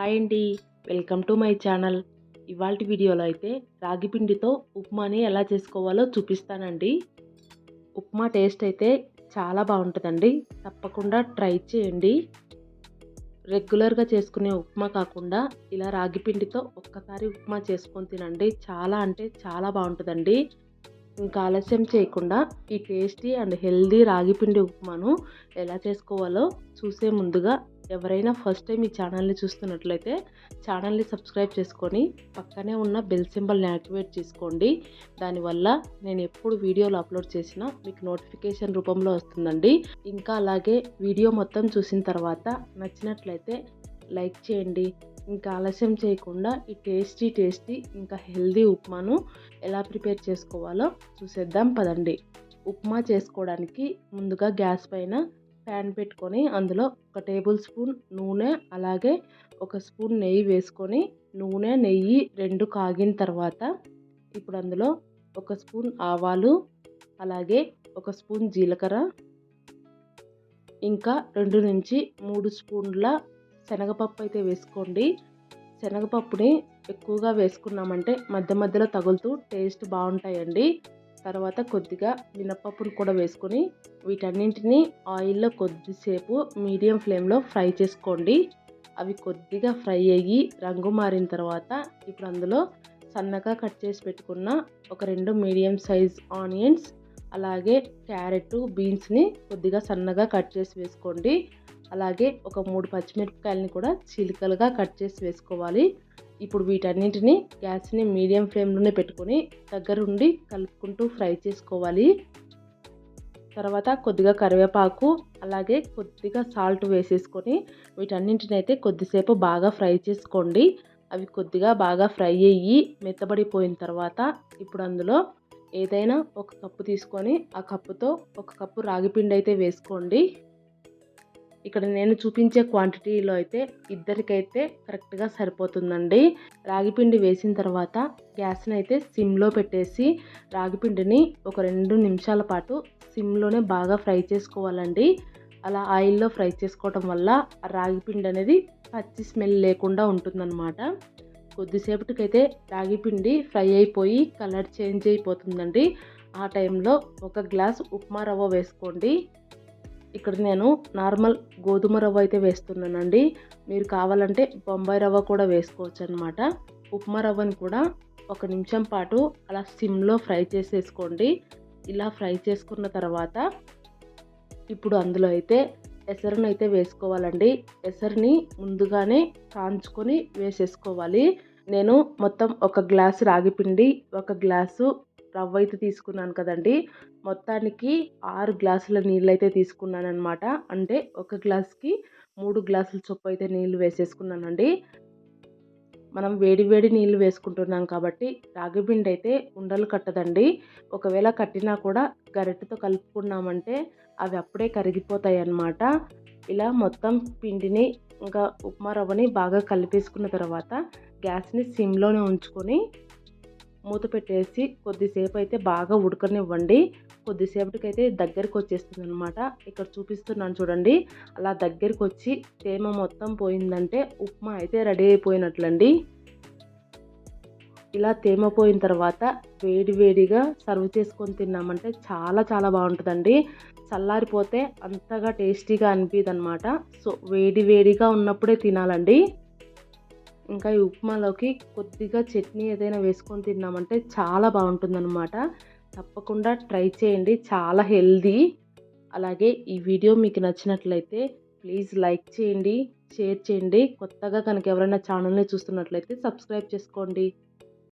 Hi అండి. Welcome to my channel. ఇవాళ వీడియోలో అయితే రాగి పిండితో ఉప్మాని ఎలా చేసుకోవాలో చూపిస్తానండి. ఉప్మా టేస్ట్ అయితే చాలా బాగుంటుందండి. తప్పకుండా ట్రై చేయండి. రెగ్యులర్గా చేసుకునే ఉప్మా కాకుండా ఇలా రాగి పిండితో ఒక్కసారి ఉప్మా చేసుకొని తినండి. చాలా అంటే చాలా బాగుంటుందండి. ఇంకా ఆలస్యం చేయకుండా ఈ టేస్టీ అండ్ హెల్దీ రాగి పిండి ఉప్మాను ఎలా చేసుకోవాలో చూసే ముందుగా ఎవరైనా ఫస్ట్ టైం ఈ ఛానల్ని చూస్తున్నట్లయితే ఛానల్ని సబ్స్క్రైబ్ చేసుకొని పక్కనే ఉన్న బెల్ సింబల్ని యాక్టివేట్ చేసుకోండి. దానివల్ల నేను ఎప్పుడు వీడియోలు అప్లోడ్ చేసినా మీకు నోటిఫికేషన్ రూపంలో వస్తుందండి. ఇంకా అలాగే వీడియో మొత్తం చూసిన తర్వాత నచ్చినట్లయితే లైక్ చేయండి. ఇంకా ఆలస్యం చేయకుండా ఈ టేస్టీ టేస్టీ ఇంకా హెల్దీ ఉప్మాను ఎలా ప్రిపేర్ చేసుకోవాలో చూసేద్దాం పదండి. ఉప్మా చేసుకోవడానికి ముందుగా గ్యాస్ పైన ప్యాన్ పెట్టుకొని అందులో ఒక టేబుల్ స్పూన్ నూనె అలాగే ఒక స్పూన్ నెయ్యి వేసుకొని నూనె నెయ్యి రెండు కాగిన తర్వాత ఇప్పుడు అందులో ఒక స్పూన్ ఆవాలు అలాగే ఒక స్పూన్ జీలకర్ర ఇంకా రెండు నుంచి మూడు స్పూన్ల శనగపప్పు అయితే వేసుకోండి. శనగపప్పుని ఎక్కువగా వేసుకున్నామంటే మధ్య మధ్యలో తగులుతూ టేస్ట్ బాగుంటాయండి. తర్వాత కొద్దిగా మినపప్పును కూడా వేసుకొని వీటన్నింటినీ ఆయిల్లో కొద్దిసేపు మీడియం ఫ్లేమ్లో ఫ్రై చేసుకోండి. అవి కొద్దిగా ఫ్రై అయ్యి రంగు మారిన తర్వాత ఇప్పుడు అందులో సన్నగా కట్ చేసి పెట్టుకున్న ఒక రెండు మీడియం సైజ్ ఆనియన్స్ అలాగే క్యారెట్ బీన్స్ని కొద్దిగా సన్నగా కట్ చేసి వేసుకోండి. అలాగే ఒక మూడు పచ్చిమిరపకాయలని కూడా చిలికలుగా కట్ చేసి వేసుకోవాలి. ఇప్పుడు వీటన్నింటిని గ్యాస్ని మీడియం ఫ్లేమ్లోనే పెట్టుకొని దగ్గరుండి కలుపుకుంటూ ఫ్రై చేసుకోవాలి. తర్వాత కొద్దిగా కరివేపాకు అలాగే కొద్దిగా సాల్ట్ వేసేసుకొని వీటన్నింటిని అయితే కొద్దిసేపు బాగా ఫ్రై చేసుకోండి. అవి కొద్దిగా బాగా ఫ్రై అయ్యి మెత్తబడిపోయిన తర్వాత ఇప్పుడు అందులో ఏదైనా ఒక కప్పు తీసుకొని ఆ కప్పుతో ఒక కప్పు రాగిపిండి అయితే వేసుకోండి. ఇక్కడ నేను చూపించే క్వాంటిటీలో అయితే ఇద్దరికైతే కరెక్ట్గా సరిపోతుందండి. రాగిపిండి వేసిన తర్వాత గ్యాస్ని అయితే సిమ్లో పెట్టేసి రాగిపిండిని ఒక రెండు నిమిషాల పాటు సిమ్లోనే బాగా ఫ్రై చేసుకోవాలండి. అలా ఆయిల్లో ఫ్రై చేసుకోవటం వల్ల రాగిపిండి అనేది పచ్చి స్మెల్ లేకుండా ఉంటుందన్నమాట. కొద్దిసేపటికైతే రాగిపిండి ఫ్రై అయిపోయి కలర్ చేంజ్ అయిపోతుందండి. ఆ టైంలో ఒక గ్లాస్ ఉప్మా రవ్వ వేసుకోండి. ఇక్కడ నేను నార్మల్ గోధుమ రవ్వ అయితే వేస్తున్నానండి. మీరు కావాలంటే బొంబాయి రవ్వ కూడా వేసుకోవచ్చు అనమాట ఉప్మా రవ్వని కూడా ఒక నిమిషం పాటు అలా సిమ్లో ఫ్రై చేసేసుకోండి. ఇలా ఫ్రై చేసుకున్న తర్వాత ఇప్పుడు అందులో అయితే ఎసరుని అయితే వేసుకోవాలండి. ఎసరుని ముందుగానే కాంచుకొని వేసేసుకోవాలి. నేను మొత్తం ఒక గ్లాసు రాగిపిండి ఒక గ్లాసు రవ్వ అయితే తీసుకున్నాను కదండి. మొత్తానికి ఆరు గ్లాసుల నీళ్ళు అయితే తీసుకున్నాను అనమాట అంటే ఒక గ్లాస్కి మూడు గ్లాసుల చొప్పు అయితే నీళ్ళు వేసేసుకున్నానండి. మనం వేడి వేడి నీళ్ళు వేసుకుంటున్నాం కాబట్టి రాగి పిండి అయితే ఉండలు కట్టదండి. ఒకవేళ కట్టినా కూడా గరిటెతో కలుపుకున్నామంటే అవి అప్పుడే కరిగిపోతాయి అన్నమాట ఇలా మొత్తం పిండిని ఇంకా ఉప్మా రవ్వని బాగా కలిపేసుకున్న తర్వాత గ్యాస్ని సిమ్లోనే ఉంచుకొని మూత పెట్టేసి కొద్దిసేపు అయితే బాగా ఉడకనివ్వండి. కొద్దిసేపటికి అయితే దగ్గరికి వచ్చేస్తుంది అనమాట ఇక్కడ చూపిస్తున్నాను చూడండి. అలా దగ్గరికి వచ్చి తేమ మొత్తం పోయిందంటే ఉప్మా అయితే రెడీ అయిపోయినట్లండి. ఇలా తేమ పోయిన తర్వాత వేడి వేడిగా సర్వ్ చేసుకొని తిన్నామంటే చాలా చాలా బాగుంటుందండి. చల్లారిపోతే అంతగా టేస్టీగా అనిపిది అనమాట సో వేడి వేడిగా ఉన్నప్పుడే తినాలండి. ఇంకా ఈ ఉప్మాలోకి కొద్దిగా చట్నీ ఏదైనా వేసుకొని తిన్నామంటే చాలా బాగుంటుందన్నమాట. తప్పకుండా ట్రై చేయండి చాలా హెల్దీ. అలాగే ఈ వీడియో మీకు నచ్చినట్లయితే ప్లీజ్ లైక్ చేయండి షేర్ చేయండి. కొత్తగా కనుక ఎవరైనా ఛానల్ని చూస్తున్నట్లయితే సబ్స్క్రైబ్ చేసుకోండి.